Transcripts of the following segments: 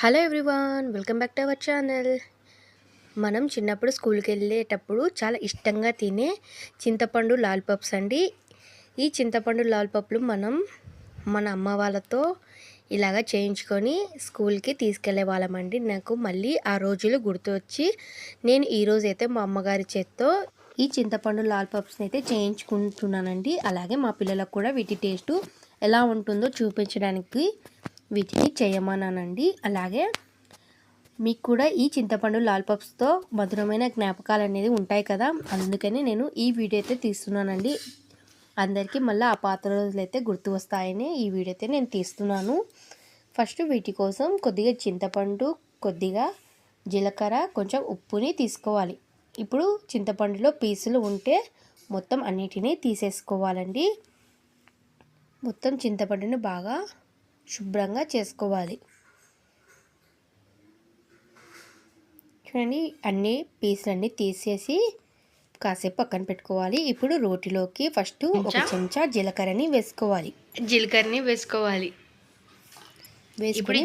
Hello everyone welcome back to our channel. మనం చిన్నప్పుడు స్కూల్కి వెళ్ళేటప్పుడు చాలా ఇష్టంగా తినే చింతపండు లాలిపప్స్ అండి. ఈ చింతపండు లాలిపప్లు మనం మన అమ్మ వాళ్ళతో ఇలాగ చేయించుకొని స్కూల్కి తీసుకెళ్ళే వాళ్ళమండి నాకు మళ్ళీ ఆ రోజులు గుర్తు వచ్చి నేను ఈరోజు అయితే మా అమ్మగారి చేత్తో ఈ చింతపండు లాలిపప్స్ని అయితే చేయించుకుంటున్నానండి. అలాగే మా పిల్లలకు కూడా వీటి టేస్టు ఎలా ఉంటుందో చూపించడానికి వీటిని చేయమన్నానండి. అలాగే మీకు కూడా ఈ చింతపండు లాలిపప్స్తో మధురమైన జ్ఞాపకాలు అనేది ఉంటాయి కదా అందుకని నేను ఈ వీడియో అయితే తీస్తున్నానండి. అందరికీ మళ్ళీ ఆ పాత రోజులు అయితే గుర్తు వస్తాయని ఈ వీడియో అయితే నేను తీస్తున్నాను. ఫస్ట్ వీటి కోసం కొద్దిగా చింతపండు కొద్దిగా జీలకర్ర కొంచెం ఉప్పుని తీసుకోవాలి. ఇప్పుడు చింతపండులో పీసులు ఉంటే మొత్తం అన్నిటినీ తీసేసుకోవాలండి. మొత్తం చింతపండుని బాగా శుభ్రంగా చేసుకోవాలి. చూడండి అన్ని పీసులన్నీ తీసేసి కాసేపు పక్కన పెట్టుకోవాలి. ఇప్పుడు రోటిలోకి ఫస్ట్ ఒక చెంచా? జీలకర్రని వేసుకోవాలి. జీలకర్రని వేసుకోవాలి. వేసుకొని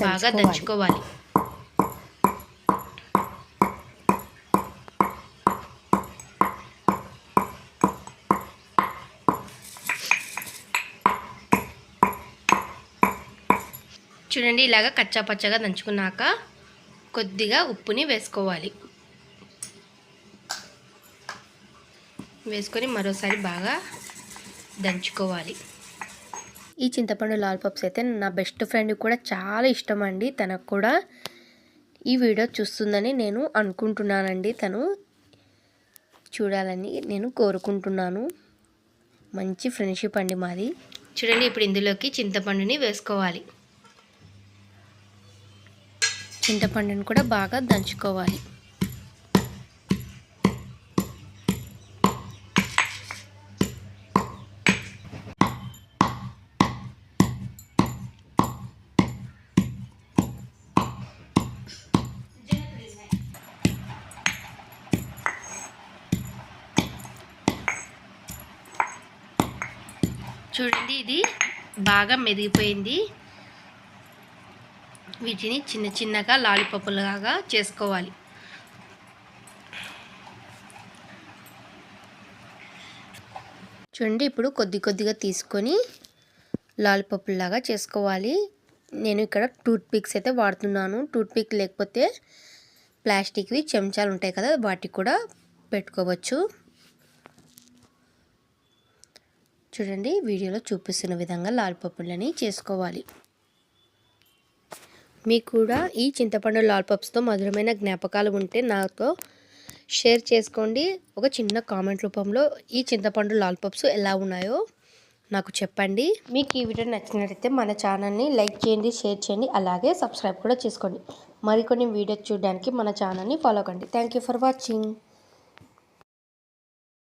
బాగా దంచుకోవాలి. చూడండి ఇలాగ కచ్చా పచ్చగా దంచుకున్నాక కొద్దిగా ఉప్పుని వేసుకోవాలి. వేసుకొని మరోసారి బాగా దంచుకోవాలి. ఈ చింతపండు లాలిపాప్స్ అయితే నా బెస్ట్ ఫ్రెండ్ కూడా చాలా ఇష్టం అండి. తనకు కూడా ఈ వీడియో చూస్తుందని నేను అనుకుంటున్నానండి. తను చూడాలని నేను కోరుకుంటున్నాను. మంచి ఫ్రెండ్షిప్ అండి మాది. చూడండి ఇప్పుడు ఇందులోకి చింతపండుని వేసుకోవాలి. చింతపండుని కూడా బాగా దంచుకోవాలి. చూడండి ఇది బాగా మెదిగిపోయింది. వీటిని చిన్న చిన్నగా లాలిపప్పులాగా చేసుకోవాలి. చూడండి ఇప్పుడు కొద్ది కొద్దిగా తీసుకొని లాలిపప్పులాగా చేసుకోవాలి. నేను ఇక్కడ టూత్ పిక్స్ అయితే వాడుతున్నాను. టూత్ పిక్ లేకపోతే ప్లాస్టిక్వి చెంచాలు ఉంటాయి కదా వాటికి కూడా పెట్టుకోవచ్చు. చూడండి వీడియోలో చూపిస్తున్న విధంగా లాలిపప్పులని చేసుకోవాలి. మీకు కూడా ఈ చింతపండు లాలిపప్స్తో మధురమైన జ్ఞాపకాలు ఉంటే నాతో షేర్ చేసుకోండి. ఒక చిన్న కామెంట్ రూపంలో ఈ చింతపండు లాలిపప్స్ ఎలా ఉన్నాయో నాకు చెప్పండి. మీకు ఈ వీడియో నచ్చినట్లయితే మన ఛానల్ని లైక్ చేయండి షేర్ చేయండి అలాగే సబ్స్క్రైబ్ కూడా చేసుకోండి. మరికొన్ని వీడియోస్ చూడడానికి మన ఛానల్ని ఫాలో కండి. Thank for watching.